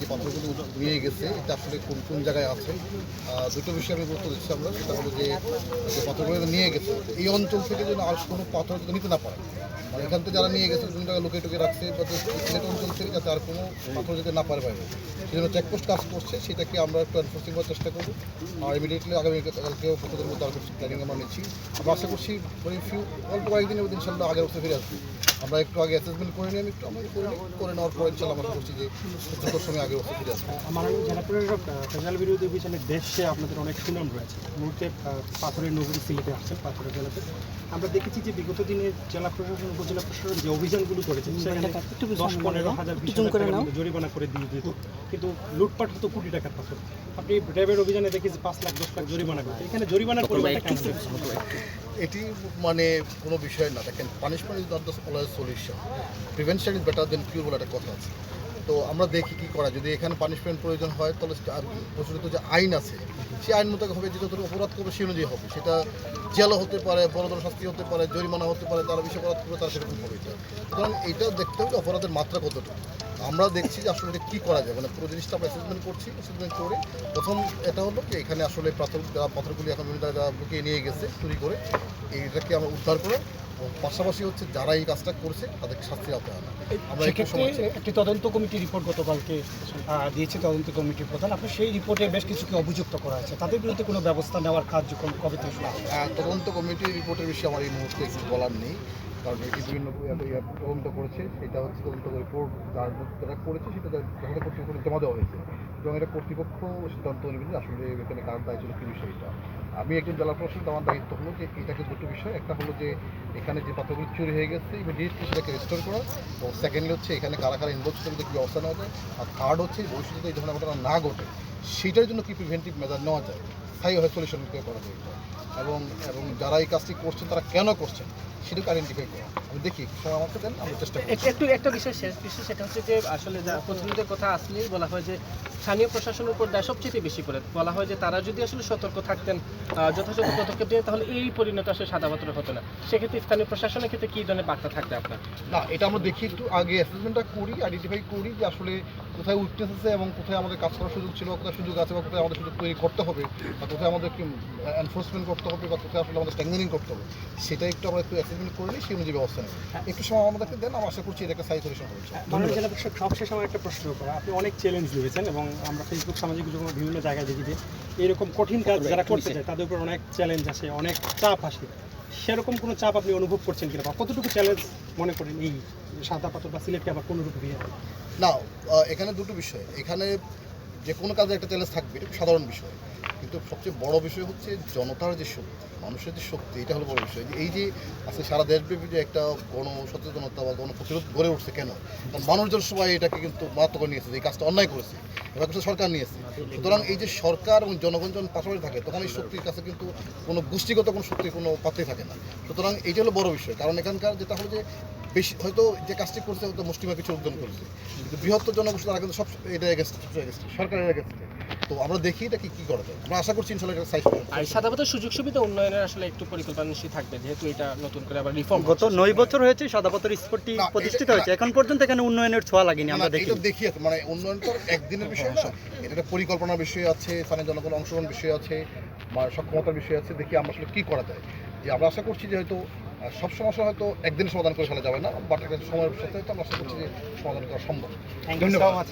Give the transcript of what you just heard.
যে পাথরগুলো নিয়ে গেছে, এটা আসলে কোন কোন জায়গায় আছে দুটো বিষয়ে আমি গুরুত্ব দিচ্ছি আমরা, সেটা হলো যে পাথরগুলো নিয়ে গেছে, এই অঞ্চল থেকে যেন আর কোনো পাথর যাতে নিতে না পারে। মানে এখান থেকে যারা নিয়ে গেছে, বিভিন্ন জায়গায় লুকিয়ে টুকিয়ে রাখছে, বা সিলেট অঞ্চল থেকে যাতে আর কোনো পাথর যেতে না পারে বাইরে। সেই জন্য চেকপোস্ট কাজ করছে, সেটাকে আমরা একটু এনফোর্সিং করার চেষ্টা করব। আর ইমিডিয়েটলি আগামী কালকে পক্ষদের মধ্যে আরও কিছু প্ল্যানিং আমরা নিচ্ছি। আমরা আশা করছি মানে ফিউ অল্প কয়েকদিনের মধ্যে ইনশাল্লাহ আগের বছর ফিরে আসব। আমরা একটু আগে অ্যাসেসমেন্ট করে নিই আমি একটু আমরা করে নিই। করে নেওয়ার পর ইনশাল্লাহ আমরা করছি যে যত সময় বছর ফিরে আসব। মাননীয় জেলা প্রশাসক ফেজাল বিরোধী অভিযানে দেশে আপনাদের অনেক সুনাম রয়েছে। মুহূর্তে পাথরের নগরী সিলেটে আসছেন পাথরের জেলাতে। আমরা দেখেছি যে বিগত দিনে জেলা প্রশাসন উপজেলা প্রশাসন যে অভিযানগুলো করেছে সেখানে দশ পনেরো হাজার বিশ হাজার জরিমানা করে দিয়ে দিত কিন্তু লুটপাট হতো কোটি টাকার পাথর। আপনি র্যাবের অভিযানে দেখেছি পাঁচ লাখ দশ লাখ জরিমানা করতে এখানে জরিমানার পরিমাণটা কেমন? এটি মানে কোনো বিষয় না। দেখেন punishment is not the always solution prevention is better than cure বলে একটা কথা আছে। তো আমরা দেখি কি করা যদি এখানে পানিশমেন্ট প্রয়োজন হয়, তাহলে প্রচলিত যে আইন আছে, সেই আইন মোতাবেক হবে যে যত অপরাধ করবে সেই অনুযায়ী হবে। সেটা জেলও হতে পারে, বড় ধরনের শাস্তি হতে পারে, জরিমানা হতে পারে, তারা বেশি অপরাধ করবে, তারা সেরকম হবে। এটা সুতরাং এইটা দেখতে হবে অপরাধের মাত্রা কতটুকু? আমরা দেখছি যে আসলে এটা কী করা যায়। মানে পুরো জিনিসটা আমরা অ্যাসেসমেন্ট করছি অ্যাসেসমেন্ট করে প্রথম এটা হলো যে এখানে আসলে পাথর যারা পাথরগুলি এখন লুকিয়ে নিয়ে গেছে, চুরি করে এইটাকে আমরা উদ্ধার করে পাশাপাশি হচ্ছে যারা এই কাজটা করছে তাদেরকে শাস্তি আমরা সময় একটি তদন্ত কমিটি রিপোর্ট গতকালকে দিয়েছে তদন্ত কমিটির প্রধান। আপনার সেই রিপোর্টে বেশ কিছু কিছুকে অভিযুক্ত করা হয়েছে তাদের বিরুদ্ধে কোনো ব্যবস্থা নেওয়ার কার্যক্রম কবে থেকে শুরু তদন্ত কমিটির রিপোর্টের বিষয়ে আমার এই মুহূর্তে কিছু বলার নেই। কারণ এটি বিভিন্ন তদন্ত করেছে। সেটা হচ্ছে তদন্ত রিপোর্ট যারা করেছে সেটা যথাযথ কর্তৃপক্ষ জমা দেওয়া হয়েছে। এবং এটা কর্তৃপক্ষ সিদ্ধান্ত নেবে যে আসলে এখানে কারণ কার দায়িত্ব কী বিষয়টা আমি একজন জেলা প্রশাসক, আমার দায়িত্ব হলো যে এটাকে দুটো বিষয়। একটা হলো যে এখানে যে পাথরগুলো চুরি হয়ে গেছে ইমিডিয়েটলি সেটাকে রেস্টোর করা। এবং সেকেন্ডলি হচ্ছে এখানে কারা কারা ইনভলভ ছিল কী ব্যবস্থা নেওয়া যায়? আর থার্ড হচ্ছে ভবিষ্যতে এই ধরনের ঘটনা না ঘটে, সেটার জন্য কী প্রিভেন্টিভ মেজার নেওয়া যায়? স্থায়ীভাবে সলিউশন করা যায় এবং এবং যারা এই কাজটি করছেন, তারা কেন করছেন? সেটাকে আইডেন্টিফাই করা। আমি দেখি সময় আমাকে দেন আমরা চেষ্টা করি। একটু একটা বিষয় শেষ বিষয় সেটা হচ্ছে যে আসলে যা প্রতিনিধিদের কথা আসলেই বলা হয় যে স্থানীয় প্রশাসনের উপর দায় সবচেয়ে বেশি করে বলা হয় যে তারা যদি আসলে সতর্ক থাকতেন যথাযথ পদক্ষেপ নিয়ে তাহলে এই পরিণত আসলে সাদা পাথরে হতো না। সেক্ষেত্রে স্থানীয় প্রশাসনের ক্ষেত্রে কী ধরনের বার্তা থাকবে আপনার? না এটা আমরা দেখি একটু আগে অ্যাসেসমেন্টটা করি আইডেন্টিফাই করি যে আসলে কোথায় উইকনেস আছে এবং কোথায় আমাদের কাজ করার সুযোগ ছিল কোথায় সুযোগ আছে বা কোথায় আমাদের সুযোগ তৈরি করতে হবে বা কোথায় আমাদের এনফোর্সমেন্ট করতে হবে বা কোথায় আসলে আমাদের স্ট্যাংনিং করতে হবে সেটা একটু আমরা একটু অ্যাসেসমেন্ট করে নিই সেই অনুযায়ী ব্যবস্থা নেব। একটু সময় আমাদেরকে দেন আমরা আশা করছি এটা একটা সাই সলিউশন হবে মাননীয় জেলা সবশেষ আমার একটা প্রশ্ন করা আপনি অনেক চ্যালেঞ্জ নিয়েছেন এবং আমরা ফেসবুক সামাজিক যোগাযোগ বিভিন্ন জায়গায় দেখি যে এরকম কঠিন কাজ যারা করতে চায় তাদের উপর অনেক চ্যালেঞ্জ আসে অনেক চাপ আসে। সেরকম কোনো চাপ আপনি অনুভব করছেন কিনা? বা কতটুকু চ্যালেঞ্জ মনে করেন এই সাদা পাথর বা সিলেটকে আবার কোনোরূপ দিয়ে? না এখানে দুটো বিষয়। এখানে যে কোনো কাজে একটা চ্যালেঞ্জ থাকবে, এটা সাধারণ বিষয়। কিন্তু সবচেয়ে বড় বিষয় হচ্ছে জনতার যে শক্তি, মানুষের যে শক্তি, এটা হলো বড় বিষয়। যে এই যে আজকে সারা দেশব্যাপী যে একটা গণ সচেতনতা বা গণ প্রতিরোধ গড়ে উঠছে কেন? কারণ মানুষজন সবাই এটাকে কিন্তু মারাত্মক নিয়েছে, যে এই কাজটা অন্যায় করেছে, এবার সরকার নিয়েছে। সুতরাং এই যে সরকার এবং জনগণ যখন পাশাপাশি থাকে, তখন এই শক্তির কাছে কিন্তু কোনো গোষ্ঠীগত কোনো শক্তির কোনো পাত্রই থাকে না। সুতরাং এইটা হলো বড় বিষয়। কারণ এখানকার যেটা হলো যে বেশি হয়তো যে কাজটি করছে হয়তো মুষ্টিমা কিছু উদ্যম করছে। কিন্তু বৃহত্তর জনগোষ্ঠী তারা কিন্তু সব এটা এগেস্ট সরকারের এগেস্ট তো আমরা দেখি এটা কি কি করা যায়। আমরা আশা করছি ইনশাল্লাহ এটা সাইজ আর পাথর সুযোগ সুবিধা উন্নয়নের আসলে একটু পরিকল্পনা নিশ্চয়ই থাকবে যেহেতু এটা নতুন করে আবার রিফর্ম গত নয় বছর হয়েছে সাদাপাথর স্পোর্টটি প্রতিষ্ঠিত হয়েছে। এখন পর্যন্ত এখানে উন্নয়নের ছোঁয়া লাগেনি আমরা দেখি। এটা দেখি মানে উন্নয়ন তো একদিনের বিষয় না এটা একটা পরিকল্পনার বিষয় আছে স্থানীয় জনগণ অংশগ্রহণ বিষয় আছে বা সক্ষমতার বিষয় আছে দেখি আমরা আসলে কি করা যায়। যে আমরা আশা করছি যে হয়তো সব সমস্যা হয়তো একদিন সমাধান করে ফেলা যাবে না বাট একটা সময়ের সাথে হয়তো আমরা আশা করছি যে সমাধান করা সম্ভব। ধন্যবাদ।